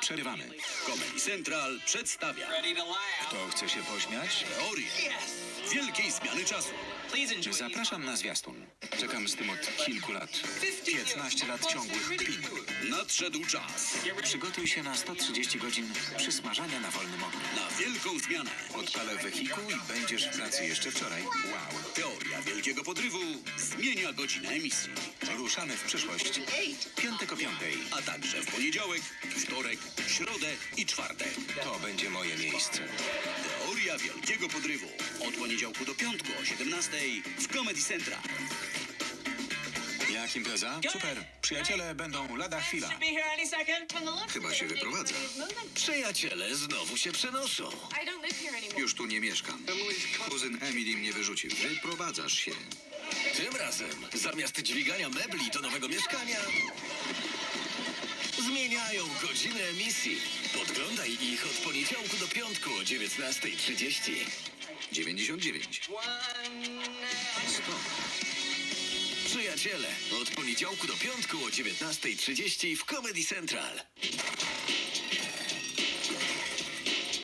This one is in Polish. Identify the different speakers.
Speaker 1: przerywamy.
Speaker 2: Comedy Central przedstawia
Speaker 1: Kto chce się pośmiać?
Speaker 2: teorię wielkiej zmiany czasu.
Speaker 1: Zapraszam na zwiastun. Czekam z tym od kilku lat. 15 lat ciągłych kpin.
Speaker 2: Nadszedł czas
Speaker 1: Przygotuj się na 130 godzin przysmażania na wolnym ogniu.
Speaker 2: na wielką zmianę.
Speaker 1: Odpalę wehikuł i będziesz w pracy jeszcze wczoraj. Wow.
Speaker 2: Teoria wielkiego podrywu zmienia godzinę emisji.
Speaker 1: Ruszamy w przyszłość. Piątek o piątej.
Speaker 2: A także w poniedziałek, wtorek, środę i czwartek.
Speaker 1: To będzie moje miejsce.
Speaker 2: Teoria wielkiego podrywu. Od poniedziałku do piątku o 17 w Comedy Central.
Speaker 1: Jak impreza? Super. Przyjaciele będą lada chwila.
Speaker 3: Chyba się wyprowadza.
Speaker 2: Przyjaciele znowu się przenoszą.
Speaker 3: Już tu nie mieszkam. Kuzyn Emily mnie wyrzucił. Wyprowadzasz się.
Speaker 2: Tym razem zamiast dźwigania mebli do nowego mieszkania zmieniają godzinę emisji. Podglądaj ich od poniedziałku do piątku o 19.30.
Speaker 3: 99. 100.
Speaker 2: Przyjaciele, od poniedziałku do piątku o 19.30 w Comedy Central.